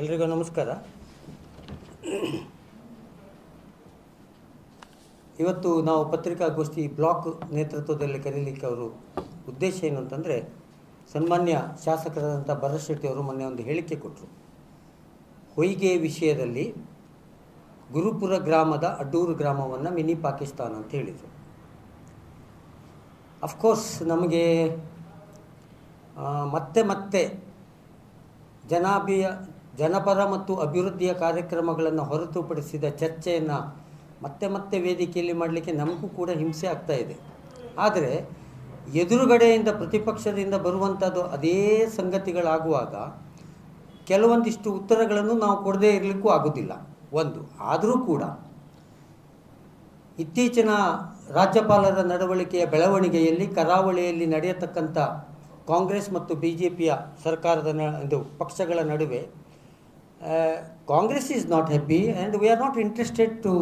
ಎಲ್ರಿಗೂ ನಮಸ್ಕಾರ. ಇವತ್ತು ನಾವು ಪತ್ರಿಕಾಗೋಷ್ಠಿ ಬ್ಲಾಕ್ ನೇತೃತ್ವದಲ್ಲಿ ಕರೀಲಿಕ್ಕೆ ಅವರು ಉದ್ದೇಶ ಏನು ಅಂತಂದರೆ, ಸನ್ಮಾನ್ಯ ಶಾಸಕರಾದಂಥ ಭರತ್ ಅವರು ಮೊನ್ನೆ ಒಂದು ಹೇಳಿಕೆ ಕೊಟ್ಟರು ಹೊಯ್ಗೆ ವಿಷಯದಲ್ಲಿ ಗುರುಪುರ ಗ್ರಾಮದ ಅಡ್ಡೂರು ಗ್ರಾಮವನ್ನು ಮಿನಿ ಪಾಕಿಸ್ತಾನ ಅಂತ ಹೇಳಿದರು. ಅಫ್ಕೋರ್ಸ್ ನಮಗೆ ಮತ್ತೆ ಮತ್ತೆ ಜನಾಭಿಯ ಜನಪರ ಮತ್ತು ಅಭಿವೃದ್ಧಿಯ ಕಾರ್ಯಕ್ರಮಗಳನ್ನು ಹೊರತುಪಡಿಸಿದ ಚರ್ಚೆಯನ್ನು ಮತ್ತೆ ಮತ್ತೆ ವೇದಿಕೆಯಲ್ಲಿ ಮಾಡಲಿಕ್ಕೆ ನಮಗೂ ಕೂಡ ಹಿಂಸೆ ಆಗ್ತಾ ಇದೆ. ಆದರೆ ಎದುರುಗಡೆಯಿಂದ ಪ್ರತಿಪಕ್ಷದಿಂದ ಬರುವಂಥದ್ದು ಅದೇ ಸಂಗತಿಗಳಾಗುವಾಗ ಕೆಲವೊಂದಿಷ್ಟು ಉತ್ತರಗಳನ್ನು ನಾವು ಕೊಡದೇ ಇರಲಿಕ್ಕೂ ಆಗೋದಿಲ್ಲ. ಒಂದು, ಆದರೂ ಕೂಡ ಇತ್ತೀಚಿನ ರಾಜ್ಯಪಾಲರ ನಡವಳಿಕೆಯ ಬೆಳವಣಿಗೆಯಲ್ಲಿ ಕರಾವಳಿಯಲ್ಲಿ ನಡೆಯತಕ್ಕಂಥ ಕಾಂಗ್ರೆಸ್ ಮತ್ತು ಬಿ ಜೆ ಪಿಯ ಸರ್ಕಾರದ ಪಕ್ಷಗಳ ನಡುವೆ Congress is not happy and we are not interested to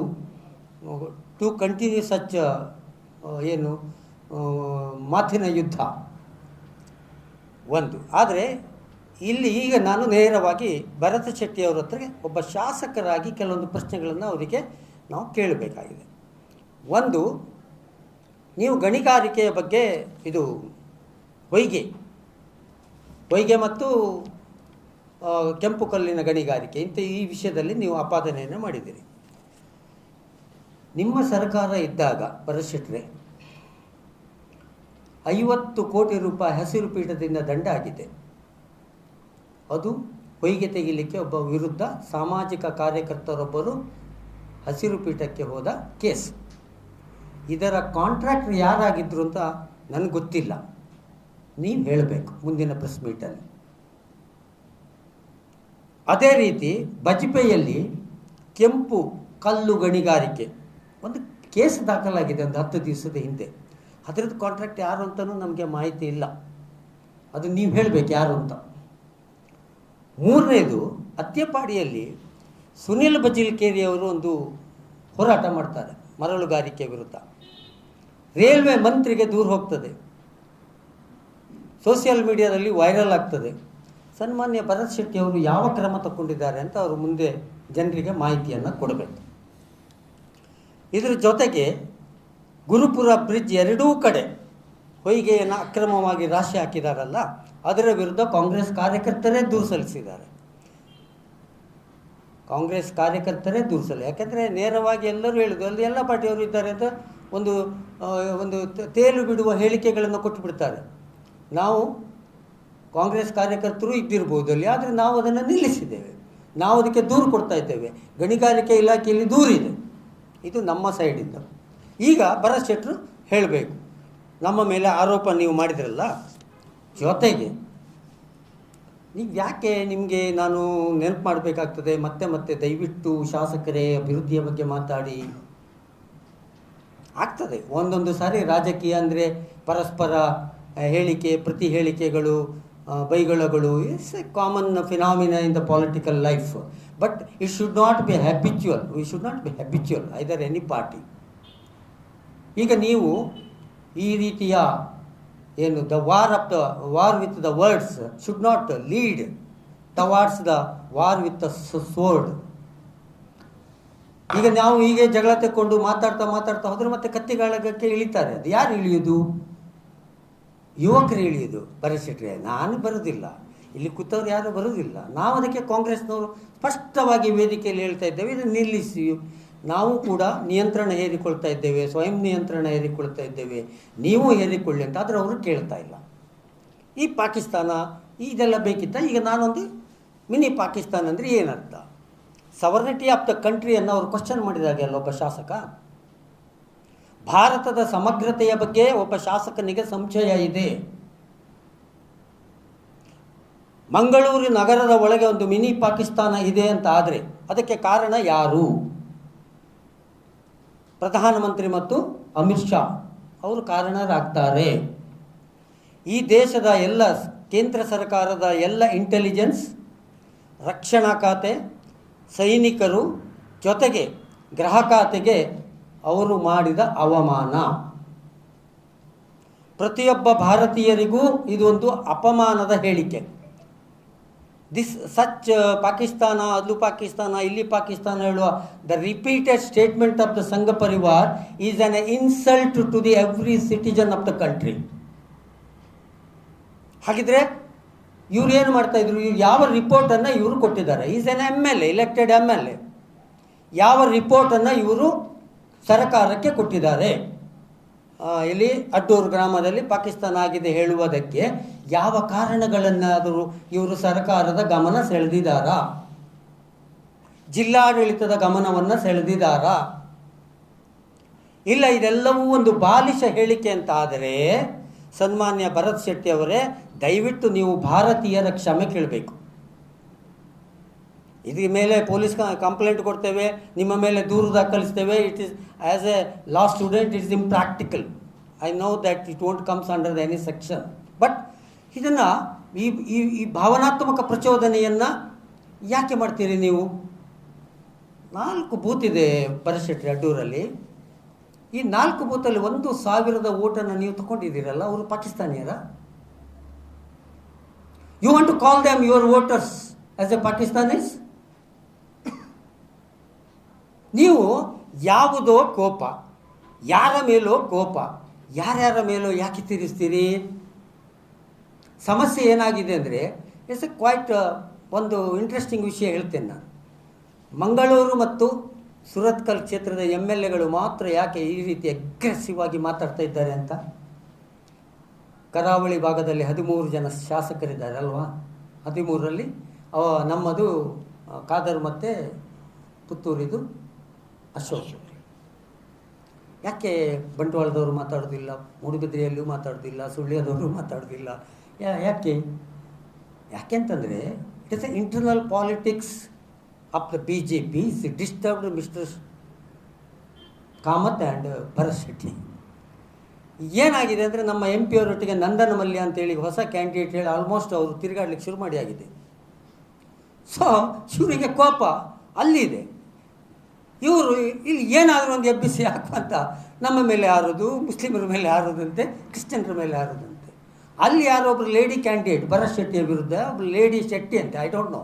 to continue such ಏನು ಆ, ಮಾತಿನ ಯುದ್ಧ. ಒಂದು. ಆದರೆ ಇಲ್ಲಿ ಈಗ ನಾನು ನೇರವಾಗಿ ಭರತ ಶೆಟ್ಟಿ ಅವರ ಹತ್ರ ಒಬ್ಬ ಶಾಸಕರಾಗಿ ಕೆಲವೊಂದು ಪ್ರಶ್ನೆಗಳನ್ನು ಅವರಿಗೆ ನಾವು ಕೇಳಬೇಕಾಗಿದೆ. ಒಂದು ನೀವು ಗಣಿಗಾರಿಕೆಯ ಬಗ್ಗೆ ಇದು ಹೊಯ್ಗೆ ಹೊಯ್ಗೆ ಮತ್ತು ಕೆಂಪು ಕಲ್ಲಿನ ಗಣಿಗಾರಿಕೆ. ಇಂಥ ಈ ವಿಷಯದಲ್ಲಿ ನೀವು ಆಪಾದನೆಯನ್ನು ಮಾಡಿದ್ದೀರಿ. ನಿಮ್ಮ ಸರ್ಕಾರ ಇದ್ದಾಗ ಭರತ್ ಶೆಟ್ರೆ ಐವತ್ತು ಕೋಟಿ ರೂಪಾಯಿ ಹಸಿರು ಪೀಠದಿಂದ ದಂಡ ಆಗಿದೆ. ಅದು ಹೊಯ್ಗೆ ತೆಗಿಲಿಕ್ಕೆ ಒಬ್ಬ ವಿರುದ್ಧ ಸಾಮಾಜಿಕ ಕಾರ್ಯಕರ್ತರೊಬ್ಬರು ಹಸಿರು ಪೀಠಕ್ಕೆ ಹೋದ ಕೇಸ್. ಇದರ ಕಾಂಟ್ರಾಕ್ಟರ್ ಯಾರಾಗಿದ್ದರು ಅಂತ ನನಗೆ ಗೊತ್ತಿಲ್ಲ. ನೀವು ಹೇಳಬೇಕು ಮುಂದಿನ ಪ್ರೆಸ್ ಮೀಟಲ್ಲಿ. ಅದೇ ರೀತಿ ಬಜ್ಪೆಯಲ್ಲಿ ಕೆಂಪು ಕಲ್ಲು ಗಣಿಗಾರಿಕೆ, ಒಂದು ಕೇಸ್ ದಾಖಲಾಗಿದೆ ಒಂದು ಹತ್ತು ದಿವಸದ ಹಿಂದೆ. ಅದರದ್ದು ಕಾಂಟ್ರಾಕ್ಟ್ ಯಾರು ಅಂತಲೂ ನಮಗೆ ಮಾಹಿತಿ ಇಲ್ಲ. ಅದು ನೀವು ಹೇಳಬೇಕು ಯಾರು ಅಂತ. ಮೂರನೇದು, ಅತ್ಯಪಾಡಿಯಲ್ಲಿ ಸುನಿಲ್ ಬಜಿಲ್ಕೇರಿ ಅವರು ಒಂದು ಹೋರಾಟ ಮಾಡ್ತಾರೆ, ಮರಳುಗಾರಿಕೆ ವಿರುದ್ಧ. ರೈಲ್ವೆ ಮಂತ್ರಿಗೆ ದೂರ ಹೋಗ್ತದೆ. ಸೋಷಿಯಲ್ ಮೀಡಿಯಾದಲ್ಲಿ ವೈರಲ್ ಆಗ್ತದೆ. ಸನ್ಮಾನ್ಯ ಭರತ್ ಶೆಟ್ಟಿ ಅವರು ಯಾವ ಕ್ರಮ ತಗೊಂಡಿದ್ದಾರೆ ಅಂತ ಅವರು ಮುಂದೆ ಜನರಿಗೆ ಮಾಹಿತಿಯನ್ನು ಕೊಡಬೇಕು. ಇದರ ಜೊತೆಗೆ ಗುರುಪುರ ಬ್ರಿಡ್ಜ್ ಎರಡೂ ಕಡೆ ಹೊಯ್ಗೆಯನ್ನು ಅಕ್ರಮವಾಗಿ ರಾಶಿ ಹಾಕಿದಾರಲ್ಲ, ಅದರ ವಿರುದ್ಧ ಕಾಂಗ್ರೆಸ್ ಕಾರ್ಯಕರ್ತರೇ ದೂರು ಸಲ್ಲಿಸಿದ್ದಾರೆ. ಕಾಂಗ್ರೆಸ್ ಕಾರ್ಯಕರ್ತರೇ ದೂರು ಸಲ್ಲಿ ಯಾಕೆಂದರೆ ನೇರವಾಗಿ ಎಲ್ಲರೂ ಹೇಳಿದ್ರು ಅಲ್ಲಿ ಎಲ್ಲ ಪಾರ್ಟಿಯವರು ಇದ್ದಾರೆ ಅಂತ ಒಂದು ಒಂದು ತೇಲು ಬಿಡುವ ಹೇಳಿಕೆಗಳನ್ನು ಕೊಟ್ಟು ಬಿಡ್ತಾರೆ ನಾವು ಕಾಂಗ್ರೆಸ್ ಕಾರ್ಯಕರ್ತರು ಇದ್ದಿರ್ಬೋದು ಅಲ್ಲಿ ಆದರೆ ನಾವು ಅದನ್ನು ನಿಲ್ಲಿಸಿದ್ದೇವೆ. ನಾವು ಅದಕ್ಕೆ ದೂರು ಕೊಡ್ತಾ ಇದ್ದೇವೆ. ಗಣಿಗಾರಿಕೆ ಇಲಾಖೆಯಲ್ಲಿ ದೂರಿದೆ ಇದು. ನಮ್ಮ ಸೈಡಿಂದ ಈಗ ಭರತ್ ಶೆಟ್ಟರು ಹೇಳಬೇಕು, ನಮ್ಮ ಮೇಲೆ ಆರೋಪ ನೀವು ಮಾಡಿದ್ರಲ್ಲ, ಜೊತೆಗೆ ನೀವು ಯಾಕೆ ನಿಮಗೆ ನಾನು ನೆನಪು ಮಾಡಬೇಕಾಗ್ತದೆ, ಮತ್ತೆ ಮತ್ತೆ ದಯವಿಟ್ಟು ಶಾಸಕರೇ ಅಭಿವೃದ್ಧಿಯ ಬಗ್ಗೆ ಮಾತಾಡಿ. ಆಗ್ತದೆ. ಒಂದೊಂದು ಸಾರಿ ರಾಜಕೀಯ ಅಂದರೆ ಪರಸ್ಪರ ಹೇಳಿಕೆ, ಪ್ರತಿ ಹೇಳಿಕೆಗಳು ಬೈಗಳಗಳು it's a common phenomena in the political life but it should not be habitual we should not be habitual either any party ಈಗ ನೀವು ಈ ರೀತಿಯ ಏನು the war of the war with the words should not lead towards the war with the sword ಈಗ ನಾವು ಹೀಗೆ ಜಗಳ ತಕ್ಕೊಂಡು ಮಾತಾಡ್ತಾ ಮಾತಾಡ್ತಾ ಹೋದರೆ ಮತ್ತೆ ಕತ್ತಿಗಾಳಗಕ್ಕೆ ಇಳಿತಾರೆ. ಅದು ಯಾರು ಇಳಿಯೋದು? ಯುವಕರು ಹೇಳಿದ್ದು ಪರಿಶೆಟ್ರೆ ನಾನು ಬರೋದಿಲ್ಲ ಇಲ್ಲಿ ಕೂತವ್ರು ಯಾರು ಬರೋದಿಲ್ಲ ನಾವು ಅದಕ್ಕೆ ಕಾಂಗ್ರೆಸ್ನವರು ಸ್ಪಷ್ಟವಾಗಿ ವೇದಿಕೆಯಲ್ಲಿ ಹೇಳ್ತಾ ಇದ್ದೇವೆ, ಇದನ್ನು ನಿಲ್ಲಿಸಿ. ನಾವು ಕೂಡ ನಿಯಂತ್ರಣ ಹೇರಿಕೊಳ್ತಾ ಇದ್ದೇವೆ, ಸ್ವಯಂ ನಿಯಂತ್ರಣ ಹೇರಿಕೊಳ್ತಾ ಇದ್ದೇವೆ. ನೀವು ಹೇರಿಕೊಳ್ಳಿ ಅಂತ ಆದರೆ ಅವರು ಕೇಳ್ತಾ ಇಲ್ಲ. ಈ ಪಾಕಿಸ್ತಾನ, ಇದೆಲ್ಲ ಬೇಕಿತ್ತ? ಈಗ ನಾನೊಂದು ಮಿನಿ ಪಾಕಿಸ್ತಾನ ಅಂದರೆ ಏನರ್ಥ? ಸವರ್ನಿಟಿ ಆಫ್ ದ ಕಂಟ್ರಿಯನ್ನು ಅವರು ಕ್ವಶನ್ ಮಾಡಿದಾಗೆ ಅಲ್ಲ ಒಬ್ಬ ಶಾಸಕ? ಭಾರತದ ಸಮಗ್ರತೆಯ ಬಗ್ಗೆ ಒಬ್ಬ ಶಾಸಕನಿಗೆ ಸಂಶಯ ಇದೆ. ಮಂಗಳೂರು ನಗರದ ಒಳಗೆ ಒಂದು ಮಿನಿ ಪಾಕಿಸ್ತಾನ ಇದೆ ಅಂತ ಆದರೆ ಅದಕ್ಕೆ ಕಾರಣ ಯಾರು? ಪ್ರಧಾನಮಂತ್ರಿ ಮತ್ತು ಅಮಿತ್ ಶಾ ಅವರು ಕಾರಣರಾಗ್ತಾರೆ. ಈ ದೇಶದ ಎಲ್ಲ ಕೇಂದ್ರ ಸರ್ಕಾರದ ಎಲ್ಲ ಇಂಟೆಲಿಜೆನ್ಸ್ ರಕ್ಷಣಾ ಖಾತೆ, ಸೈನಿಕರು ಜೊತೆಗೆ ಗೃಹ ಖಾತೆಗೆ ಅವರು ಮಾಡಿದ ಅವಮಾನ. ಪ್ರತಿಯೊಬ್ಬ ಭಾರತೀಯರಿಗೂ ಇದೊಂದು ಅಪಮಾನದ ಹೇಳಿಕೆ. ದಿಸ್ ಸಚ್ ಪಾಕಿಸ್ತಾನ ಅದು ಪಾಕಿಸ್ತಾನ, ಇಲ್ಲಿ ಪಾಕಿಸ್ತಾನ ಹೇಳುವ the repeated statement of the Sangh Parivar is an insult to the every citizen of the country ಹಾಗಿದ್ರೆ ಇವ್ರು ಏನು ಮಾಡ್ತಾ ಇದ್ರು? ಇವ್ರು ಯಾವ ರಿಪೋರ್ಟನ್ನು ಇವರು ಕೊಟ್ಟಿದ್ದಾರೆ. Is an MLA elected MLA ಯಾವ ರಿಪೋರ್ಟನ್ನು ಇವರು ಸರ್ಕಾರಕ್ಕೆ ಕೊಟ್ಟಿದ್ದಾರೆ. ಇಲ್ಲಿ ಅಡ್ಡೂರು ಗ್ರಾಮದಲ್ಲಿ ಪಾಕಿಸ್ತಾನ ಆಗಿದೆ ಹೇಳುವುದಕ್ಕೆ ಯಾವ ಕಾರಣಗಳನ್ನಾದರೂ ಇವರು ಸರ್ಕಾರದ ಗಮನ ಸೆಳೆದಿದ್ದಾರಾ? ಜಿಲ್ಲಾಡಳಿತದ ಗಮನವನ್ನು ಸೆಳೆದಿದ್ದಾರಾ? ಇಲ್ಲ ಇದೆಲ್ಲವೂ ಒಂದು ಬಾಲಿಶ ಹೇಳಿಕೆ ಅಂತ ಆದರೆ ಸನ್ಮಾನ್ಯ ಭರತ್ ಶೆಟ್ಟಿ ಅವರೇ, ದಯವಿಟ್ಟು ನೀವು ಭಾರತೀಯರ ಕ್ಷಮೆ ಕೇಳಬೇಕು. ಇದ್ರ ಮೇಲೆ ಪೊಲೀಸ್ ಕಂಪ್ಲೇಂಟ್ ಕೊಡ್ತೇವೆ, ನಿಮ್ಮ ಮೇಲೆ ದೂರು ದಾಖಲಿಸ್ತೇವೆ, it is as a law student it is impractical. Know that it won't comes under the any section but ಇದನ್ನು ಈ ಈ ಈ ಭಾವನಾತ್ಮಕ ಪ್ರಚೋದನೆಯನ್ನು ಯಾಕೆ ಮಾಡ್ತೀರಿ ನೀವು? ನಾಲ್ಕು ಬೂತ್ ಇದೆ ಪರಿಶೆಟ್ಟಿ ಅಡ್ಡೂರಲ್ಲಿ ಈ ನಾಲ್ಕು ಬೂತಲ್ಲಿ ಒಂದು ಸಾವಿರದ ಓಟನ್ನು ನೀವು ತಗೊಂಡಿದ್ದೀರಲ್ಲ, ಅವರು ಪಾಕಿಸ್ತಾನಿಯರ? You want to call them your voters as a Pakistanis ನೀವು ಯಾವುದೋ ಕೋಪ, ಯಾರ ಮೇಲೋ ಕೋಪ, ಯಾರ್ಯಾರ ಮೇಲೋ ಯಾಕೆ ತೀರಿಸ್ತೀರಿ? ಸಮಸ್ಯೆ ಏನಾಗಿದೆ ಅಂದರೆ ಇಟ್ಸ್ ಎ ಕ್ವೈಟ್ ಒಂದು ಇಂಟ್ರೆಸ್ಟಿಂಗ್ ವಿಷಯ ಹೇಳ್ತೇನೆ ನಾನು. ಮಂಗಳೂರು ಮತ್ತು ಸುರತ್ಕಲ್ ಕ್ಷೇತ್ರದ ಎಂ ಎಲ್ ಎಗಳು ಮಾತ್ರ ಯಾಕೆ ಈ ರೀತಿ ಅಗ್ರೆಸಿವ್ ಆಗಿ ಮಾತಾಡ್ತಾ ಇದ್ದಾರೆ ಅಂತ? ಕರಾವಳಿ ಭಾಗದಲ್ಲಿ ಹದಿಮೂರು ಜನ ಶಾಸಕರಿದ್ದಾರೆ ಅಲ್ವಾ? ಹದಿಮೂರರಲ್ಲಿ ನಮ್ಮದು ಕಾದರ್ ಮತ್ತು ಪುತ್ತೂರಿದು. ಅಶೋಕ್. ಯಾಕೆ ಬಂಟ್ವಾಳದವರು ಮಾತಾಡೋದಿಲ್ಲ? ಮೂಡುಬಿದ್ರೆಯಲ್ಲೂ ಮಾತಾಡೋದಿಲ್ಲ, ಸುಳ್ಯದವರು ಮಾತಾಡೋದಿಲ್ಲ? ಯಾ, ಯಾಕೆ? ಯಾಕೆಂತಂದರೆ it is a internal politics of the BJP is disturbed mister Kamath and Bharath Shetty ಏನಾಗಿದೆ ಅಂದರೆ, ನಮ್ಮ ಎಂ ಪಿ ಅವರೊಟ್ಟಿಗೆ ನಂದನ ಮಲ್ಯ ಅಂತೇಳಿ ಹೊಸ ಕ್ಯಾಂಡಿಡೇಟ್ ಹೇಳಿ ಆಲ್ಮೋಸ್ಟ್ ಅವರು ತಿರುಗಾಡ್ಲಿಕ್ಕೆ ಶುರು ಮಾಡಿ ಆಗಿದೆ ಸೊ ಇವರಿಗೆ ಕೋಪ ಅಲ್ಲಿದೆ. ಇವರು ಇಲ್ಲಿ ಏನಾದರೂ ಒಂದು ಎಬ್ಬಿಸಿ ಹಾಕುವಂತ ನಮ್ಮ ಮೇಲೆ ಹಾರೋದು, ಮುಸ್ಲಿಮರ ಮೇಲೆ ಹಾರೋದಂತೆ, ಕ್ರಿಶ್ಚಿಯನ್ರ ಮೇಲೆ ಹಾರೋದಂತೆ. ಅಲ್ಲಿ ಯಾರೋ ಒಬ್ಬರು ಲೇಡಿ ಕ್ಯಾಂಡಿಡೇಟ್ ಭರತ್ ಶೆಟ್ಟಿಯ ವಿರುದ್ಧ ಒಬ್ಬರು ಲೇಡಿ ಶೆಟ್ಟಿ ಅಂತ ಐ ಡೋಂಟ್ ನೋ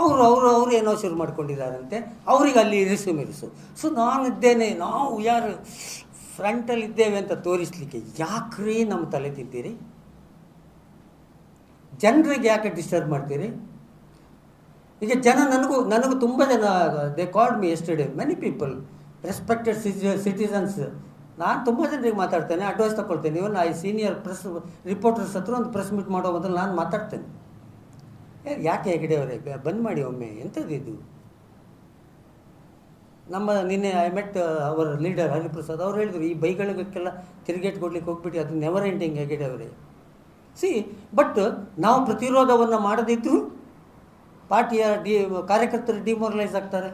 ಅವರು ಅವರು ಅವರು ಏನೋ ಶುರು ಮಾಡ್ಕೊಂಡಿದ್ದಾರಂತೆ. ಅವ್ರಿಗೆ ಅಲ್ಲಿ ಇರಿಸು ಮಿರಿಸು. ಸೊ ನಾನಿದ್ದೇನೆ, ನಾವು ಯಾರು ಫ್ರಂಟಲ್ಲಿ ಇದ್ದೇವೆ ಅಂತ ತೋರಿಸ್ಲಿಕ್ಕೆ ಯಾಕ್ರೀ ನಮ್ಮ ತಲೆ ತಿಂತೀರಿ? ಜನರಿಗೆ ಯಾಕೆ ಡಿಸ್ಟರ್ಬ್ ಮಾಡ್ತೀರಿ? ಈಗ ಜನ ನನಗೂ ನನಗೂ ತುಂಬ ಜನ they called me yesterday many people respected citizens ನಾನು ತುಂಬ ಜನರಿಗೆ ಮಾತಾಡ್ತೇನೆ advice ತಗೊಳ್ತೇನೆ even I senior press reporters ಹತ್ರ ಒಂದು ಪ್ರೆಸ್ ಮೀಟ್ ಮಾಡೋ ಮೊದಲು ನಾನು ಮಾತಾಡ್ತೇನೆ. ಯಾಕೆ ಹೆಗಡೆ ಅವರೇ ಬಂದ್ ಮಾಡಿ ಒಮ್ಮೆ. ಎಂಥದ್ದು ಇದು? ನಮ್ಮ ನಿನ್ನೆ ಐ ಮೆಟ್ ಅವರ ಲೀಡರ್ ಹರಿಪ್ರಸಾದ್. ಅವ್ರು ಹೇಳಿದರು, ಈ ಬೈಗಳಿಗೆಲ್ಲ ತಿರುಗೇಟ್ ಕೊಡ್ಲಿಕ್ಕೆ ಹೋಗ್ಬಿಟ್ಟು ಅದು ನೆವರ್ ಎಂಡಿಂಗ್ ಹೆಗಡೆ ಅವರೇ ಸಿ ಬಟ್ ನಾವು ಪ್ರತಿರೋಧವನ್ನು ಮಾಡದಿದ್ದರೂ ಪಾರ್ಟಿಯ ಡಿ, ಕಾರ್ಯಕರ್ತರು ಡಿಮೋರಲೈಸ್ ಆಗ್ತಾರೆ.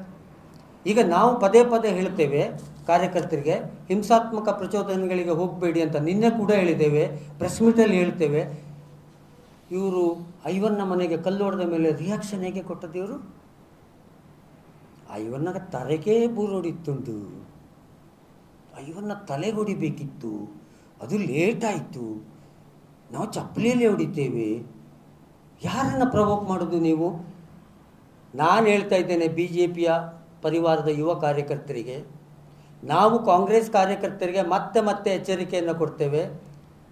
ಈಗ ನಾವು ಪದೇ ಪದೇ ಹೇಳ್ತೇವೆ ಕಾರ್ಯಕರ್ತರಿಗೆ ಹಿಂಸಾತ್ಮಕ ಪ್ರಚೋದನೆಗಳಿಗೆ ಹೋಗಬೇಡಿ ಅಂತ ನಿನ್ನೆ ಕೂಡ ಹೇಳಿದ್ದೇವೆ, ಪ್ರೆಸ್ ಮೀಟಲ್ಲಿ ಹೇಳ್ತೇವೆ ಇವರು ಐವನ್ನ ಮನೆಗೆ ಕಲ್ಲು ಹೊಡೆದ ಮೇಲೆ ರಿಯಾಕ್ಷನ್ ಹೇಗೆ ಕೊಟ್ಟದ್ದು ಇವರು? ಐವನ್ನ ತಲೆಗೆ ಬೂರೊಡಿತ್ತುಂಟು ಐವನ್ನ ತಲೆಗೆ ಹೊಡಿಬೇಕಿತ್ತು. ಅದು ಲೇಟ್ ಆಯಿತು. ನಾವು ಚಪ್ಪಲಿಯಲ್ಲಿ ಹೊಡಿತೇವೆ. ಯಾರನ್ನು ಪ್ರವೋಕ್ ಮಾಡೋದು ನೀವು? ನಾನು ಹೇಳ್ತಾ ಇದ್ದೇನೆ ಬಿ ಜೆ ಪಿಯ ಪರಿವಾರದ ಯುವ ಕಾರ್ಯಕರ್ತರಿಗೆ. ನಾವು ಕಾಂಗ್ರೆಸ್ ಕಾರ್ಯಕರ್ತರಿಗೆ ಮತ್ತೆ ಮತ್ತೆ ಎಚ್ಚರಿಕೆಯನ್ನು ಕೊಡ್ತೇವೆ.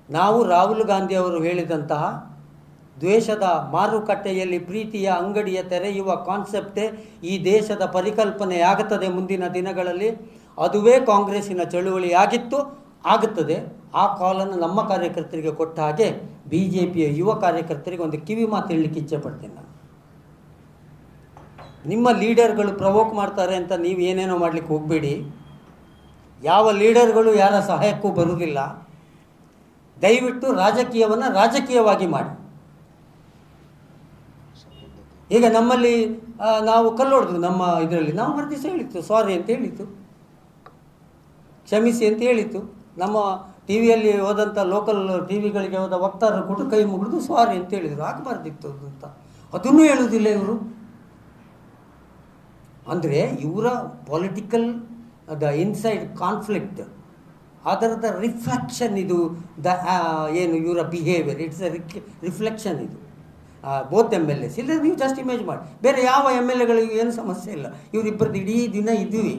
ನಾವು ರಾಹುಲ್ ಗಾಂಧಿ ಅವರು ಹೇಳಿದಂತಹ ದ್ವೇಷದ ಮಾರುಕಟ್ಟೆಯಲ್ಲಿ ಪ್ರೀತಿಯ ಅಂಗಡಿಯ ತೆರೆಯುವ ಕಾನ್ಸೆಪ್ಟೇ ಈ ದೇಶದ ಪರಿಕಲ್ಪನೆಯಾಗುತ್ತದೆ ಮುಂದಿನ ದಿನಗಳಲ್ಲಿ. ಅದುವೇ ಕಾಂಗ್ರೆಸ್ಸಿನ ಚಳುವಳಿ ಆಗಿತ್ತು ಆಗುತ್ತದೆ. ಆ ಕಾಲನ್ನು ನಮ್ಮ ಕಾರ್ಯಕರ್ತರಿಗೆ ಕೊಟ್ಟ ಹಾಗೆ ಬಿ ಜೆ ಪಿಯ ಯುವ ಕಾರ್ಯಕರ್ತರಿಗೆ ಒಂದು ಕಿವಿ ಮಾತು ಹೇಳಲಿಕ್ಕೆ ಇಚ್ಛೆ ಪಡ್ತೇನೆ ನಿಮ್ಮ ಲೀಡರ್ಗಳು ಪ್ರವೋಕ್ ಮಾಡ್ತಾರೆ ಅಂತ ನೀವು ಏನೇನೋ ಮಾಡಲಿಕ್ಕೆ ಹೋಗಬೇಡಿ. ಯಾವ ಲೀಡರ್ಗಳು ಯಾರ ಸಹಾಯಕ್ಕೂ ಬರುವುದಿಲ್ಲ. ದಯವಿಟ್ಟು ರಾಜಕೀಯವನ್ನು ರಾಜಕೀಯವಾಗಿ ಮಾಡಿ. ಈಗ ನಮ್ಮಲ್ಲಿ ನಾವು ಕಲ್ಲೊಡ್ದು ನಮ್ಮ ಇದರಲ್ಲಿ. ನಾವು ಮರುದಿವಸ ಹೇಳಿತ್ತು ಸಾರಿ ಅಂತ ಹೇಳಿತ್ತು ಕ್ಷಮಿಸಿ ಅಂತ ಹೇಳಿತ್ತು ನಮ್ಮ ಟಿ ವಿಯಲ್ಲಿ ಹೋದಂಥ ಲೋಕಲ್ ಟಿ ವಿಗಳಿಗೆ ಹೋದ ವಕ್ತಾರರು ಕೂಡ ಕೈ ಮುಗಿದು ಸಾರಿ ಅಂತ ಹೇಳಿದರು. ಆಗಬಾರ್ದಿತ್ತು ಅಂತ. ಅದನ್ನೂ ಹೇಳುವುದಿಲ್ಲ ಇವರು. ಅಂದರೆ ಇವರ ಪೊಲಿಟಿಕಲ್ ದ ಇನ್ಸೈಡ್ ಕಾನ್ಫ್ಲಿಕ್ಟ್ ಅದರದ ರಿಫ್ಲೆಕ್ಷನ್ ಇದು ದ ಏನು ಇವರ ಬಿಹೇವಿಯರ್ ಇಟ್ಸ್ ಅ ರಿಫ್ಲೆಕ್ಷನ್ ಇದು. ಬೋತ್ ಎಂ ಎಲ್ ಎಸ್ ಇಲ್ಲದೇ ನೀವು ಜಸ್ಟ್ ಇಮೇಜ್ ಮಾಡಿ. ಬೇರೆ ಯಾವ ಎಂ ಎಲ್ ಎಗಳಿಗೆ ಏನು ಸಮಸ್ಯೆ ಇಲ್ಲ. ಇವರಿಬ್ಬರದ್ದು ಇಡೀ ದಿನ ಇದ್ದೀವಿ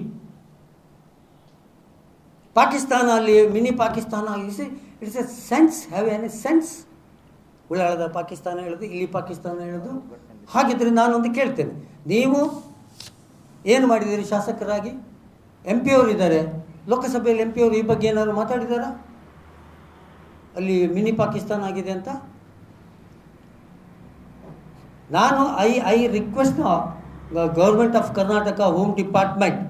ಪಾಕಿಸ್ತಾನ ಅಲ್ಲಿ, mini Pakistan is it's a sense have any sense ಉಳ್ಳಾಳದ Pakistan ಹೇಳೋದು, ಇಲ್ಲಿ ಪಾಕಿಸ್ತಾನ ಹೇಳೋದು. ಹಾಗಿದ್ರೆ ನಾನೊಂದು ಕೇಳ್ತೇನೆ. ನೀವು ಏನು ಮಾಡಿದ್ದೀರಿ ಶಾಸಕರಾಗಿ? ಎಂ ಪಿ ಅವರು ಇದ್ದಾರೆ. ಲೋಕಸಭೆಯಲ್ಲಿ ಎಂ ಪಿ ಅವರು ಈ ಬಗ್ಗೆ ಏನಾದರೂ ಮಾತಾಡಿದಾರಾ? ಅಲ್ಲಿ ಮಿನಿ ಪಾಕಿಸ್ತಾನ ಆಗಿದೆ ಅಂತ? ನಾನು I I request government of Karnataka home department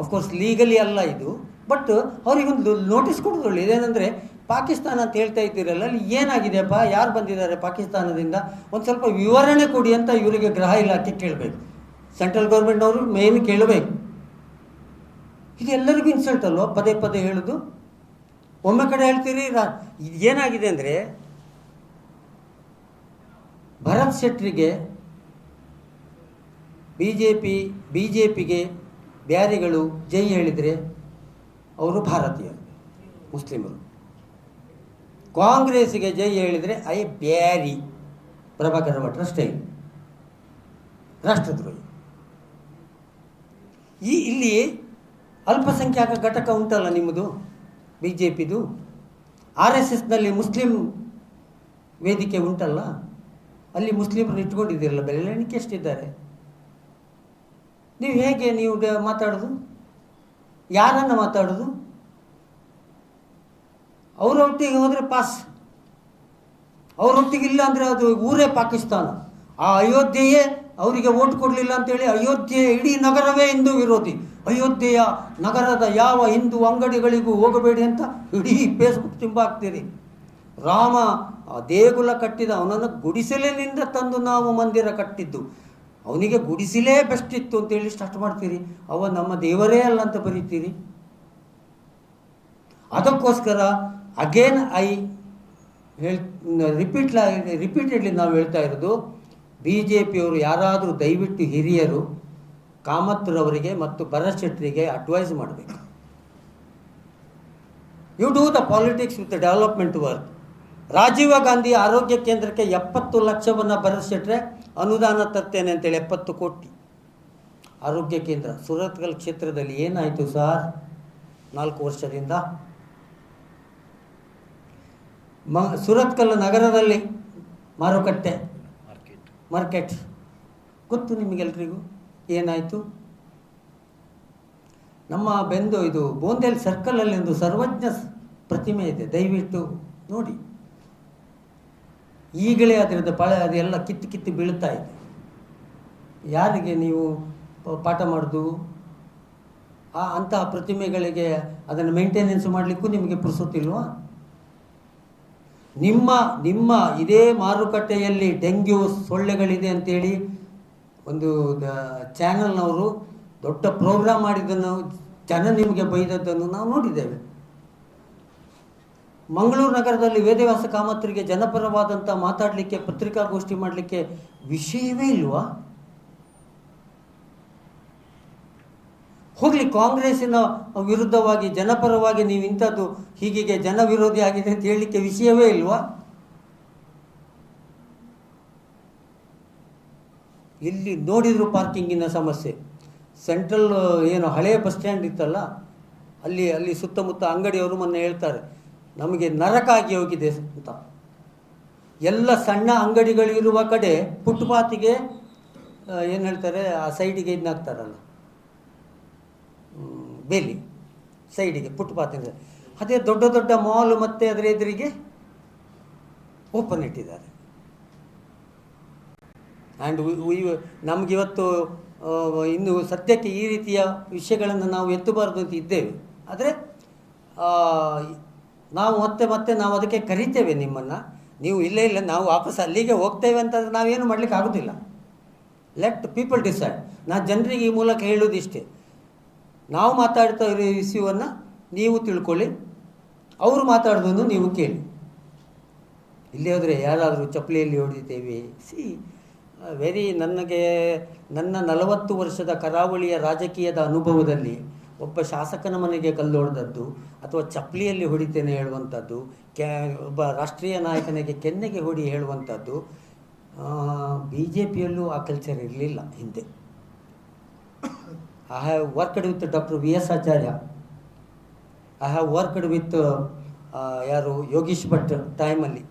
of course legally ಅಲ್ಲ ಇದು. ಬಟ್ ಅವರಿಗೊಂದು ನೋಟಿಸ್ ಕೊಡೋದು ಇದೇನೆಂದರೆ, ಪಾಕಿಸ್ತಾನ ಅಂತ ಹೇಳ್ತಾ ಇದ್ದೀರಲ್ಲ, ಅಲ್ಲಿ ಏನಾಗಿದೆಯಪ್ಪ? ಯಾರು ಬಂದಿದ್ದಾರೆ ಪಾಕಿಸ್ತಾನದಿಂದ? ಒಂದು ಸ್ವಲ್ಪ ವಿವರಣೆ ಕೊಡಿ ಅಂತ ಇವರಿಗೆ ಗೃಹ ಇಲಾಖೆ ಕೇಳಬೇಕು. ಸೆಂಟ್ರಲ್ ಗೌರ್ಮೆಂಟ್ನವರು ಮೇನ್ ಕೇಳಬೇಕು. ಇದು ಎಲ್ಲರಿಗೂ ಇನ್ಸಲ್ಟ್ ಅಲ್ವಾ? ಪದೇ ಪದೇ ಹೇಳೋದು. ಒಮ್ಮೆ ಕಡೆ ಹೇಳ್ತೀರಿ, ರಾ, ಇದು ಏನಾಗಿದೆ ಅಂದರೆ, ಭರತ್ ಶೆಟ್ರಿಗೆ B J P B J ಪಿಗೆ ಬ್ಯಾರಿಗಳು ಜೈ ಹೇಳಿದರೆ ಅವರು ಭಾರತೀಯರು ಮುಸ್ಲಿಮರು. ಕಾಂಗ್ರೆಸ್ಗೆ ಜೈ ಹೇಳಿದರೆ ಐ ಬ್ಯಾರಿ. ಪ್ರಭಾಕರ ಭಟ್ರ ಸ್ಟೈಲ್ ರಾಷ್ಟ್ರದ್ರೋಹಿ. ಈ ಇಲ್ಲಿ ಅಲ್ಪಸಂಖ್ಯಾತ ಘಟಕ ಉಂಟಲ್ಲ ನಿಮ್ಮದು? ಬಿ ಜೆ ಪಿದು ಆರ್ ಎಸ್ ಎಸ್ನಲ್ಲಿ ಮುಸ್ಲಿಂ ವೇದಿಕೆ ಉಂಟಲ್ಲ? ಅಲ್ಲಿ ಮುಸ್ಲಿಮರನ್ನು ಇಟ್ಕೊಂಡಿದ್ದೀರಲ್ಲ ಎಣಿಕೆ ಎಷ್ಟಿದ್ದಾರೆ? ನೀವು ಹೇಗೆ ನೀವು ಮಾತಾಡೋದು? ಯಾರನ್ನು ಮಾತಾಡೋದು? ಅವರೊಟ್ಟಿಗೆ ಹೋದರೆ ಪಾಸ್. ಅವರೊಟ್ಟಿಗೆ ಇಲ್ಲ ಅಂದರೆ ಅದು ಊರೇ ಪಾಕಿಸ್ತಾನ. ಆ ಅಯೋಧ್ಯೆಯೇ ಅವರಿಗೆ ಓಟ್ ಕೊಡಲಿಲ್ಲ ಅಂತೇಳಿ ಅಯೋಧ್ಯೆ ಇಡೀ ನಗರವೇ ಹಿಂದೂ ವಿರೋಧಿ. ಅಯೋಧ್ಯೆಯ ನಗರದ ಯಾವ ಹಿಂದೂ ಅಂಗಡಿಗಳಿಗೂ ಹೋಗಬೇಡಿ ಅಂತ ಇಡೀ ಫೇಸ್ಬುಕ್ ತುಂಬ ಹಾಕ್ತೀರಿ. ರಾಮ ದೇಗುಲ ಕಟ್ಟಿದ ಅವನನ್ನು ಗುಡಿಸಲಿನಿಂದ ತಂದು ನಾವು ಮಂದಿರ ಕಟ್ಟಿದ್ದು. ಅವನಿಗೆ ಗುಡಿಸಲೇ ಬೆಸ್ಟ್ ಇತ್ತು ಅಂತೇಳಿ ಸ್ಟಾರ್ಟ್ ಮಾಡ್ತೀರಿ. ಅವ ನಮ್ಮ ದೇವರೇ ಅಲ್ಲ ಅಂತ ಬರೀತೀರಿ. ಅದಕ್ಕೋಸ್ಕರ ಅಗೇನ್ ಐ ಹೇಳ್ ರಿಪೀಟ್ ರಿಪೀಟೆಡ್ಲಿ ನಾವು ಹೇಳ್ತಾ ಇರೋದು ಬಿ ಜೆ ಪಿಯವರು ಯಾರಾದರೂ ದಯವಿಟ್ಟು ಹಿರಿಯರು ಕಾಮತ್ರವರಿಗೆ ಮತ್ತು ಭರತ್ ಅಡ್ವೈಸ್ ಮಾಡಬೇಕು. You do the politics with development work Rajiv Gandhi ಆರೋಗ್ಯ ಕೇಂದ್ರಕ್ಕೆ ಎಪ್ಪತ್ತು ಲಕ್ಷವನ್ನು ಭರತ್ ಅನುದಾನ ತರ್ತೇನೆ ಅಂತೇಳಿ ಎಪ್ಪತ್ತು ಕೋಟಿ. ಆರೋಗ್ಯ ಕೇಂದ್ರ ಸುರತ್ಕಲ್ ಕ್ಷೇತ್ರದಲ್ಲಿ ಏನಾಯಿತು ಸರ್? ನಾಲ್ಕು ವರ್ಷದಿಂದ. ಮ ಸುರತ್ಕಲ್ ನಗರದಲ್ಲಿ ಮಾರುಕಟ್ಟೆ. ಮಾರ್ಕೆಟ್ ಗೊತ್ತು ನಿಮಗೆಲ್ರಿಗೂ? ಏನಾಯಿತು? ನಮ್ಮ ಬೆಂದು ಇದು ಬೋಂದೇಲ್ ಸರ್ಕಲಲ್ಲಿ ಒಂದು ಸರ್ವಜ್ಞ ಪ್ರತಿಮೆ ಇದೆ. ದಯವಿಟ್ಟು ನೋಡಿ. ಈಗಲೇ ಅದರದ್ದು ಪಳೆ, ಅದೆಲ್ಲ ಕಿತ್ತು ಕಿತ್ತು ಬೀಳ್ತಾ ಇದೆ. ಯಾರಿಗೆ ನೀವು ಪಾಠ ಮಾಡೋದು? ಆ ಅಂತಹ ಪ್ರತಿಮೆಗಳಿಗೆ ಅದನ್ನು ಮೇಂಟೆನೆನ್ಸ್ ಮಾಡಲಿಕ್ಕೂ ನಿಮಗೆ ಪುರ್ಸೊತ್ತಿಲ್ವಾ? ನಿಮ್ಮ ನಿಮ್ಮ ಇದೇ ಮಾರುಕಟ್ಟೆಯಲ್ಲಿ ಡೆಂಗ್ಯೂ ಸೊಳ್ಳೆಗಳಿದೆ ಅಂತೇಳಿ ಒಂದು ಚಾನಲ್ನವರು ದೊಡ್ಡ ಪ್ರೋಗ್ರಾಮ್ ಮಾಡಿದ್ದನ್ನು ಜನ ನಿಮಗೆ ಬೈದದ್ದನ್ನು ನಾವು ನೋಡಿದ್ದೇವೆ. ಮಂಗಳೂರು ನಗರದಲ್ಲಿ ವೇದವ್ಯಾಸ ಕಾಮತ್ರಿಗೆ ಜನಪರವಾದಂಥ ಮಾತಾಡಲಿಕ್ಕೆ, ಪತ್ರಿಕಾಗೋಷ್ಠಿ ಮಾಡಲಿಕ್ಕೆ ವಿಷಯವೇ ಇಲ್ವಾ? ಹೋಗಲಿ ಕಾಂಗ್ರೆಸ್ಸಿನ ವಿರುದ್ಧವಾಗಿ ಜನಪರವಾಗಿ ನೀವು ಇಂಥದ್ದು ಹೀಗೆ ಜನ ವಿರೋಧಿ ಆಗಿದೆ ಅಂತ ಹೇಳಲಿಕ್ಕೆ ವಿಷಯವೇ ಇಲ್ವಾ? ಇಲ್ಲಿ ನೋಡಿದ್ರು ಪಾರ್ಕಿಂಗಿನ ಸಮಸ್ಯೆ. ಸೆಂಟ್ರಲ್ ಏನು ಹಳೆಯ ಬಸ್ ಸ್ಟ್ಯಾಂಡ್ ಇತ್ತಲ್ಲ ಅಲ್ಲಿ ಅಲ್ಲಿ ಸುತ್ತಮುತ್ತ ಅಂಗಡಿಯವರು ಮೊನ್ನೆ ಹೇಳ್ತಾರೆ ನಮಗೆ ನರಕ ಆಗಿ ಹೋಗಿದೆ ಅಂತ. ಎಲ್ಲ ಸಣ್ಣ ಅಂಗಡಿಗಳಿರುವ ಕಡೆ ಫುಟ್ಪಾತಿಗೆ ಏನು ಹೇಳ್ತಾರೆ ಆ ಸೈಡಿಗೆ ಇದನ್ನ ಹಾಕ್ತಾರಲ್ಲ. ಹ್ಮ್, ಬೇಲಿ ಸೈಡಿಗೆ ಫುಟ್ಪಾತಿಂದ ಅದೇ ದೊಡ್ಡ ದೊಡ್ಡ ಮಾಲ್ ಮತ್ತು ಅದರ ಎದುರಿಗೆ ಓಪನ್ ಇಟ್ಟಿದ್ದಾರೆ. ಆ್ಯಂಡ್ ನಮಗಿವತ್ತು ಇನ್ನು ಸದ್ಯಕ್ಕೆ ಈ ರೀತಿಯ ವಿಷಯಗಳನ್ನು ನಾವು ಎತ್ತಬಾರ್ದು ಅಂತ ಇದ್ದೇವೆ. ಆದರೆ ನಾವು ಮತ್ತೆ ಮತ್ತೆ ನಾವು ಅದಕ್ಕೆ ಕರಿತೇವೆ ನಿಮ್ಮನ್ನು. ನೀವು ಇಲ್ಲೇ ಇಲ್ಲ, ನಾವು ವಾಪಸ್ ಅಲ್ಲಿಗೆ ಹೋಗ್ತೇವೆ ಅಂತಂದರೆ ನಾವೇನು ಮಾಡಲಿಕ್ಕೆ ಆಗೋದಿಲ್ಲ. ಲೆಟ್ ಪೀಪಲ್ ಡಿಸೈಡ್ ನಾ ಜನರಿಗೆ ಈ ಮೂಲಕ ಹೇಳೋದಿಷ್ಟೇ. ನಾವು ಮಾತಾಡ್ತಾ ಇರೋ ವಿಷಯವನ್ನು ನೀವು ತಿಳ್ಕೊಳ್ಳಿ. ಅವರು ಮಾತಾಡೋದನ್ನು ನೀವು ಕೇಳಿ. ಇಲ್ಲಿ ಹೋದರೆ ಯಾರಾದರೂ ಚಪ್ಪಲಿಯಲ್ಲಿ ಹೊಡಿತೇವೆ ಸಿ, ವೆರಿ ನನಗೆ ನನ್ನ ನಲವತ್ತು ವರ್ಷದ ಕರಾವಳಿಯ ರಾಜಕೀಯದ ಅನುಭವದಲ್ಲಿ ಒಬ್ಬ ಶಾಸಕನ ಮನೆಗೆ ಕಲ್ಲು ಹೊಡೆದದ್ದು ಅಥವಾ ಚಪ್ಪಲಿಯಲ್ಲಿ ಹೊಡಿತೇನೆ ಹೇಳುವಂಥದ್ದು ಕ್ಯಾ ಒಬ್ಬ ರಾಷ್ಟ್ರೀಯ ನಾಯಕನಿಗೆ ಕೆನ್ನೆಗೆ ಹೊಡಿ ಹೇಳುವಂಥದ್ದು ಬಿ ಜೆ ಪಿಯಲ್ಲೂ ಆ ಕಲ್ಚರ್ ಇರಲಿಲ್ಲ ಹಿಂದೆ. I have worked with doctor V S Acharya I have worked with ಯಾರು, ಯೋಗೀಶ್ ಭಟ್ ಟೈಮಲ್ಲಿ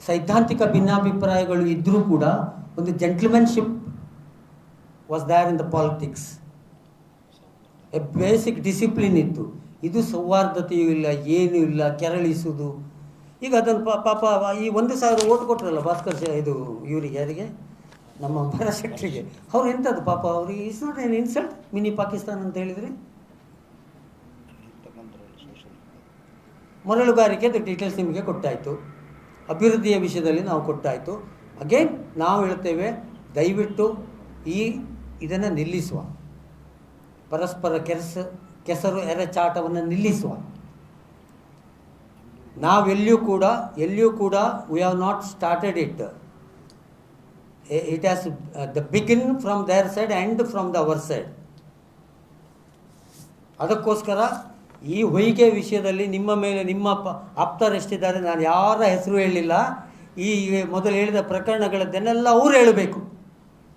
ಸೈದ್ಧಾಂತಿಕ ಭಿನ್ನಾಭಿಪ್ರಾಯಗಳು ಇದ್ದರೂ ಕೂಡ ಒಂದು gentlemanship was there in the politics a basic discipline ಇತ್ತು. ಇದು ಸೌಹಾರ್ದತೆಯೂ ಇಲ್ಲ, ಏನೂ ಇಲ್ಲ, ಕೆರಳಿಸುವುದು. ಈಗ ಅದನ್ನು ಪಾಪ ಈ ಒಂದು ಸಾವಿರ ಓಟ್ ಕೊಟ್ರಲ್ಲ ಭಾಸ್ಕರ್ ಇದು ಇವರಿಗೆ, ಯಾರಿಗೆ? ನಮ್ಮ ಪರಾಶಕ್ತಿಗೆ. ಅವ್ರು ಎಂಥದ್ದು ಪಾಪ ಅವ್ರಿಗೆ is not an insult mini Pakistan ಅಂತ ಹೇಳಿದ್ರಿ? ಮರಳುಗಾರಿಕೆದು ಡೀಟೇಲ್ಸ್ ನಿಮಗೆ ಕೊಟ್ಟಾಯಿತು. ಅಭಿವೃದ್ಧಿಯ ವಿಷಯದಲ್ಲಿ ನಾವು ಕೊಟ್ಟಾಯಿತು. ಅಗೇನ್ ನಾವು ಹೇಳ್ತೇವೆ, ದಯವಿಟ್ಟು ಈ ಇದನ್ನು ನಿಲ್ಲಿಸುವ. ಪರಸ್ಪರ ಕೆರಸ, ಕೆಸರು ಎರಚಾಟವನ್ನು ನಿಲ್ಲಿಸುವ. ನಾವೆಲ್ಲಿಯೂ ಕೂಡ, ಎಲ್ಲಿಯೂ ಕೂಡ we have not started it it has the begin from their side and from the our side ಅದಕ್ಕೋಸ್ಕರ ಈ ಹೊಯ್ಗೆ ವಿಷಯದಲ್ಲಿ ನಿಮ್ಮ ಮೇಲೆ ನಿಮ್ಮ ಪ- ಆಪ್ತರು ಎಷ್ಟಿದ್ದಾರೆ ನಾನು ಯಾರ ಹೆಸರು ಹೇಳಲಿಲ್ಲ ಈ ಮೊದಲು ಹೇಳಿದ ಪ್ರಕರಣಗಳದ್ದನ್ನೆಲ್ಲ ಅವರು ಹೇಳಬೇಕು.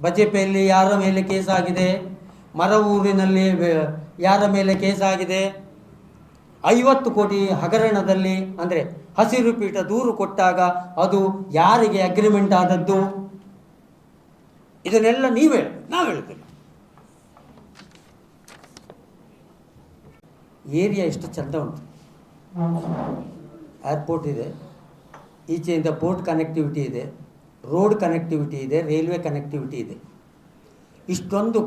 ಬಜೆಪೆಯಲ್ಲಿ ಯಾರ ಮೇಲೆ ಕೇಸ್ ಆಗಿದೆ, ಮರವೂರಿನಲ್ಲಿ ಯಾರ ಮೇಲೆ ಕೇಸ್ ಆಗಿದೆ. ಐವತ್ತು ಕೋಟಿ ಹಗರಣದಲ್ಲಿ, ಅಂದರೆ ಹಸಿರು ಪೀಠ ದೂರು ಕೊಟ್ಟಾಗ ಅದು ಯಾರಿಗೆ ಅಗ್ರಿಮೆಂಟ್ ಆದದ್ದು? ಇದನ್ನೆಲ್ಲ ನೀವು ಹೇಳಿ ನಾವು ಹೇಳ್ತೇವೆ ಏರಿಯಾ ಎಷ್ಟು ಚಂದ ಉಂಟು. ಏರ್ಪೋರ್ಟ್ ಇದೆ. ಈಚೆಯಿಂದ ಪೋರ್ಟ್ ಕನೆಕ್ಟಿವಿಟಿ ಇದೆ. ರೋಡ್ ಕನೆಕ್ಟಿವಿಟಿ ಇದೆ. ರೈಲ್ವೆ ಕನೆಕ್ಟಿವಿಟಿ ಇದೆ. ಇಷ್ಟೊಂದು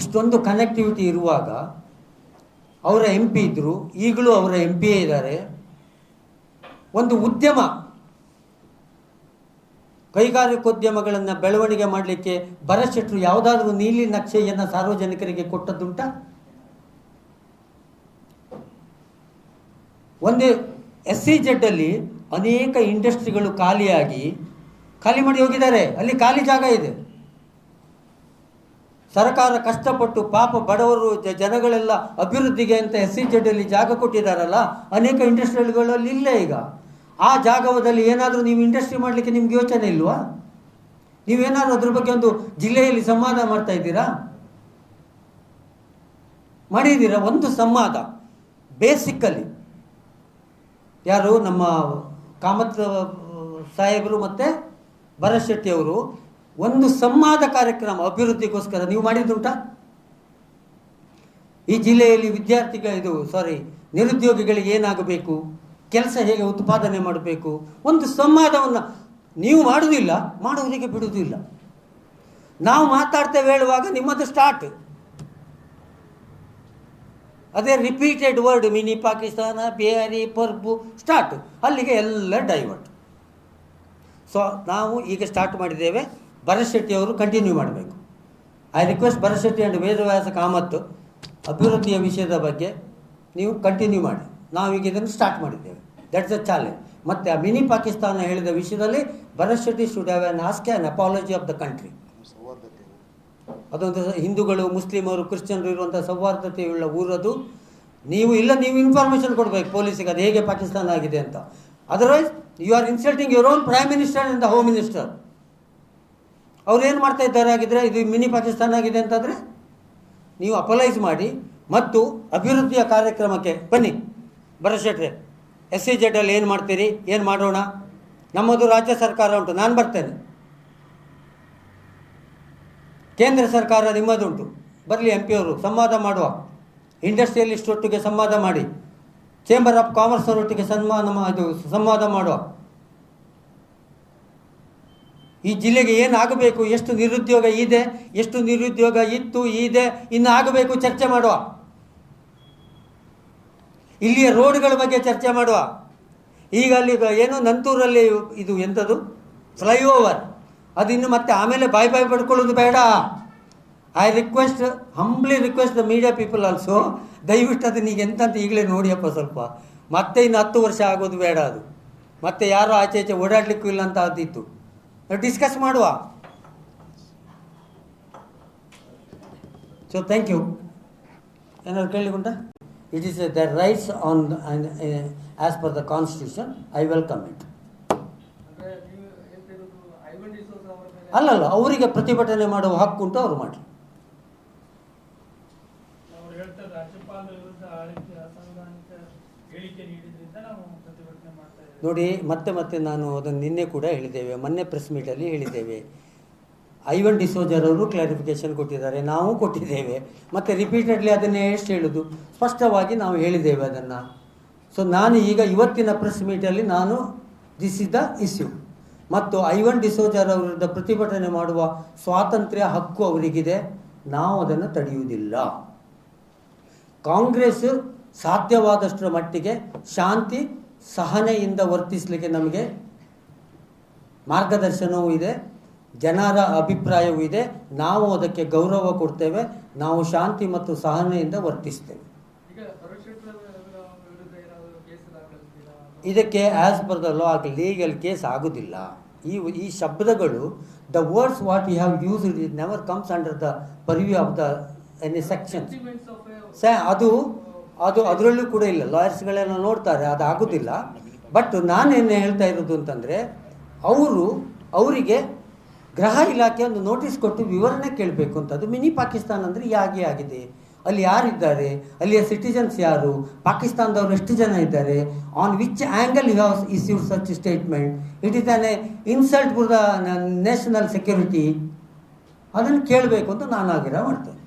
ಇಷ್ಟೊಂದು ಕನೆಕ್ಟಿವಿಟಿ ಇರುವಾಗ ಅವರ ಎಂ ಪಿ ಇದ್ದರು ಈಗಲೂ ಅವರ ಎಂ ಇದ್ದಾರೆ. ಒಂದು ಉದ್ಯಮ. ಕೈಗಾರಿಕೋದ್ಯಮಗಳನ್ನು ಬೆಳವಣಿಗೆ ಮಾಡಲಿಕ್ಕೆ ಬರಶೆಟ್ಟರು ಯಾವುದಾದ್ರೂ ನೀಲಿ ನಕ್ಷೆಯನ್ನು ಸಾರ್ವಜನಿಕರಿಗೆ ಕೊಟ್ಟದ್ದುಂಟ? ಒಂದು ಎಸ್ ಸಿ ಜೆಡ್ಡಲ್ಲಿ ಅನೇಕ ಇಂಡಸ್ಟ್ರಿಗಳು ಖಾಲಿಯಾಗಿ ಖಾಲಿ ಮಾಡಿ ಹೋಗಿದ್ದಾರೆ. ಅಲ್ಲಿ ಖಾಲಿ ಜಾಗ ಇದೆ. ಸರ್ಕಾರ ಕಷ್ಟಪಟ್ಟು ಪಾಪ ಬಡವರು ಜನಗಳೆಲ್ಲ ಅಭಿವೃದ್ಧಿಗೆ ಅಂತ ಎಸ್ ಸಿ ಜೆಡ್ಡಲ್ಲಿ ಜಾಗ ಕೊಟ್ಟಿದ್ದಾರಲ್ಲ, ಅನೇಕ ಇಂಡಸ್ಟ್ರಿಗಳಲ್ಲಿ ಇಲ್ಲ ಈಗ. ಆ ಜಾಗದಲ್ಲಿ ಏನಾದರೂ ನೀವು ಇಂಡಸ್ಟ್ರಿ ಮಾಡಲಿಕ್ಕೆ ನಿಮ್ಗೆ ಯೋಚನೆ ಇಲ್ವಾ? ನೀವೇನಾದರೂ ಅದ್ರ ಬಗ್ಗೆ ಒಂದು ಜಿಲ್ಲೆಯಲ್ಲಿ ಸಂವಾದ ಮಾಡ್ತಾ ಇದ್ದೀರಾ? ಮಾಡಿದ್ದೀರಾ? ಒಂದು ಸಂವಾದ ಬೇಸಿಕ್ಕಲ್ಲಿ ಯಾರು? ನಮ್ಮ ಕಾಮತ್ ಸಾಹೇಬರು ಮತ್ತು ಭರತ್ ಶೆಟ್ಟಿ ಅವರು ಒಂದು ಸಂವಾದ ಕಾರ್ಯಕ್ರಮ ಅಭಿವೃದ್ಧಿಗೋಸ್ಕರ. ನೀವು ಮಾಡಿದ್ದುಂಟಾ ಈ ಜಿಲ್ಲೆಯಲ್ಲಿ ವಿದ್ಯಾರ್ಥಿಗಳ ಇದು ಸಾರಿ ನಿರುದ್ಯೋಗಿಗಳಿಗೆ ಏನಾಗಬೇಕು? ಕೆಲಸ ಹೇಗೆ ಉತ್ಪಾದನೆ ಮಾಡಬೇಕು? ಒಂದು ಸಂವಾದವನ್ನು ನೀವು ಮಾಡುವುದಿಲ್ಲ, ಮಾಡುವುದಕ್ಕೆ ಬಿಡುವುದಿಲ್ಲ. ನಾವು ಮಾತಾಡ್ತೇವೆ ಹೇಳುವಾಗ ನಿಮ್ಮದು ಸ್ಟಾರ್ಟ್ ಅದೇ repeated word mini Pakistan, Bihari, ಪರ್ಬು start ಅಲ್ಲಿಗೆ ಎಲ್ಲ ಡೈವರ್ಟ್ ಸೊ ನಾವು ಈಗ ಸ್ಟಾರ್ಟ್ ಮಾಡಿದ್ದೇವೆ. ಭರತ್ ಅವರು ಕಂಟಿನ್ಯೂ ಮಾಡಬೇಕು. I request Bharath Shetty and Vedavyasa Kamath ಅಭಿವೃದ್ಧಿಯ ವಿಷಯದ ಬಗ್ಗೆ ನೀವು ಕಂಟಿನ್ಯೂ ಮಾಡಿ. ನಾವೀಗ ಇದನ್ನು ಸ್ಟಾರ್ಟ್ ಮಾಡಿದ್ದೇವೆ. ದಟ್ಸ್ ಅ ಚಾಲೆಂಜ್ ಮತ್ತು ಆ ಮಿನಿ ಪಾಕಿಸ್ತಾನ ಹೇಳಿದ ವಿಷಯದಲ್ಲಿ Bharath Shetty should have an asked an apology of the country ಅದೊಂದು ಹಿಂದೂಗಳು, ಮುಸ್ಲಿಮರು, ಕ್ರಿಶ್ಚಿಯನ್ರು ಇರುವಂಥ ಸೌಹಾರ್ದತೆಯುಳ್ಳ ಊರದು. ನೀವು ಇಲ್ಲ, ನೀವು ಇನ್ಫಾರ್ಮೇಷನ್ ಕೊಡಬೇಕು ಪೊಲೀಸಿಗೆ, ಅದು ಹೇಗೆ ಪಾಕಿಸ್ತಾನ ಆಗಿದೆ ಅಂತ. Otherwise you are insulting your own prime minister and the home minister ಅವ್ರು ಏನು ಮಾಡ್ತಾ ಇದ್ದಾರೆ ಆಗಿದ್ರೆ ಇದು ಮಿನಿ ಪಾಕಿಸ್ತಾನ ಆಗಿದೆ ಅಂತಂದರೆ, ನೀವು ಅಪಲೈಸ್ ಮಾಡಿ ಮತ್ತು ಅಭಿವೃದ್ಧಿಯ ಕಾರ್ಯಕ್ರಮಕ್ಕೆ ಬನ್ನಿ. ಭರಶೆಟ್ರೆ ಎಸ್ ಸಿ ಜೆಡಲ್ಲಿ ಏನು ಮಾಡ್ತೀರಿ, ಏನು ಮಾಡೋಣ? ನಮ್ಮದು ರಾಜ್ಯ ಸರ್ಕಾರ ಉಂಟು, ನಾನು ಬರ್ತೇನೆ. ಕೇಂದ್ರ ಸರ್ಕಾರ ನಿಮ್ಮದುಂಟು. ಬರಲಿ ಎಂ ಪಿಯವರು ಸಂವಾದ ಮಾಡುವ. ಇಂಡಸ್ಟ್ರಿಯಲಿಸ್ಟ್ ಒಟ್ಟಿಗೆ ಸಂವಾದ ಮಾಡಿ. ಚೇಂಬರ್ ಆಫ್ ಕಾಮರ್ಸ್ ಅವರೊಟ್ಟಿಗೆ ಸನ್ಮಾನ ಇದು ಸಂವಾದ ಮಾಡುವ. ಈ ಜಿಲ್ಲೆಗೆ ಏನು ಆಗಬೇಕು? ಎಷ್ಟು ನಿರುದ್ಯೋಗ ಇದೆ? ಎಷ್ಟು ನಿರುದ್ಯೋಗ ಇತ್ತು? ಇದೆ? ಇನ್ನು ಆಗಬೇಕು, ಚರ್ಚೆ ಮಾಡುವ. ಇಲ್ಲಿಯ ರೋಡ್ಗಳ ಬಗ್ಗೆ ಚರ್ಚೆ ಮಾಡುವ. ಈಗ ಅಲ್ಲಿ ಏನು ನಂತೂರಲ್ಲಿ ಇದು ಎಂಥದ್ದು ಫ್ಲೈಓವರ್. ಅದು ಇನ್ನು ಮತ್ತೆ ಆಮೇಲೆ ಬಾಯ್ ಬಾಯ್ ಪಡ್ಕೊಳ್ಳೋದು ಬೇಡ. I request humbly request the media people also ದಯವಿಟ್ಟು ಅದನ್ನ ಈಗ ಎಂತ ಅಂತ ಈಗಲೇ ನೋಡಿಯಪ್ಪ ಸ್ವಲ್ಪ. ಮತ್ತೆ ಇನ್ನು ಹತ್ತು ವರ್ಷ ಆಗೋದು ಬೇಡ ಅದು. ಮತ್ತೆ ಯಾರು ಆಚೆ ಈಚೆ ಓಡಾಡಲಿಕ್ಕೂ ಇಲ್ಲ ಅಂತ ಅದಿತ್ತು. ಡಿಸ್ಕಸ್ ಮಾಡುವ. ಸೊ ಥ್ಯಾಂಕ್ ಯು ಏನಾದ್ರು ಕೇಳಲಿಕ್ಕುಂಟ it is the rights on as per the constitution I welcome it ಅಂದ್ರೆ ನೀವು welcome it. ಅಲ್ಲಲ್ಲ ಅವರಿಗೆ ಪ್ರತಿಭಟನೆ ಮಾಡುವ ಹಕ್ಕು ಉಂಟು ಅವರು ಮಾಡಲಿ. ನೋಡಿ ಮತ್ತೆ ಮತ್ತೆ ನಾನು ಅದನ್ನು ನಿನ್ನೆ ಕೂಡ ಹೇಳಿದ್ದೇವೆ ಮೊನ್ನೆ ಪ್ರೆಸ್ ಮೀಟಲ್ಲಿ ಹೇಳಿದ್ದೇವೆ. ಐವನ್ ಡಿಸೋಜರ್ ಅವರು ಕ್ಲಾರಿಫಿಕೇಶನ್ ಕೊಟ್ಟಿದ್ದಾರೆ. ನಾವು ಕೊಟ್ಟಿದ್ದೇವೆ. ಮತ್ತು ರಿಪೀಟೆಡ್ಲಿ ಅದನ್ನೇ ಎಷ್ಟು ಹೇಳೋದು? ಸ್ಪಷ್ಟವಾಗಿ ನಾವು ಹೇಳಿದ್ದೇವೆ ಅದನ್ನು. ಸೊ ನಾನು ಈಗ ಇವತ್ತಿನ ಪ್ರೆಸ್ ಮೀಟಲ್ಲಿ ನಾನು ದಿಸ್ ಇಸ್ ದ ಇಶ್ಯೂ ಮತ್ತು ಐವನ್ ಡಿಸೋಜರ್ ಅವರ ಪ್ರತಿಭಟನೆ ಮಾಡುವ ಸ್ವಾತಂತ್ರ್ಯ ಹಕ್ಕು ಅವರಿಗಿದೆ. ನಾವು ಅದನ್ನು ತಡೆಯುವುದಿಲ್ಲ. ಕಾಂಗ್ರೆಸ್ ಸಾಧ್ಯವಾದಷ್ಟರ ಮಟ್ಟಿಗೆ ಶಾಂತಿ ಸಹನೆಯಿಂದ ವರ್ತಿಸಲಿಕ್ಕೆ ನಮಗೆ ಮಾರ್ಗದರ್ಶನವೂ ಇದೆ. ಜನರ ಅಭಿಪ್ರಾಯವೂ ಇದೆ. ನಾವು ಅದಕ್ಕೆ ಗೌರವ ಕೊಡ್ತೇವೆ. ನಾವು ಶಾಂತಿ ಮತ್ತು ಸಹನೆಯಿಂದ ವರ್ತಿಸ್ತೇವೆ. ಇದಕ್ಕೆ as per the law legal case ಆಗುವುದಿಲ್ಲ ಈ ಈ ಶಬ್ದಗಳು the words what you have use it never comes under the purview of the any section ಸ ಅದು ಅದು ಅದರಲ್ಲೂ ಕೂಡ ಇಲ್ಲ. ಲಾಯರ್ಸ್ಗಳೆಲ್ಲ ನೋಡ್ತಾರೆ ಅದು ಆಗೋದಿಲ್ಲ. ಬಟ್ ನಾನೇನು ಹೇಳ್ತಾ ಇರೋದು ಅಂತಂದರೆ ಅವರು ಅವರಿಗೆ ಗೃಹ ಇಲಾಖೆ ಒಂದು ನೋಟಿಸ್ ಕೊಟ್ಟು ವಿವರಣೆ ಕೇಳಬೇಕು ಅಂತ. ಅದು ಮಿನಿ ಪಾಕಿಸ್ತಾನ ಅಂದರೆ ಹೇಗೆ ಆಗಿದೆ. ಅಲ್ಲಿ ಯಾರಿದ್ದಾರೆ? ಅಲ್ಲಿಯ ಸಿಟಿಜನ್ಸ್ ಯಾರು? ಪಾಕಿಸ್ತಾನದವರು ಎಷ್ಟು ಜನ ಇದ್ದಾರೆ? On which angle you have issued such statement it is an insult for the national security ಅದನ್ನು ಕೇಳಬೇಕು ಅಂತ ನಾನು ಆಗ್ರಹ ಮಾಡ್ತೇನೆ.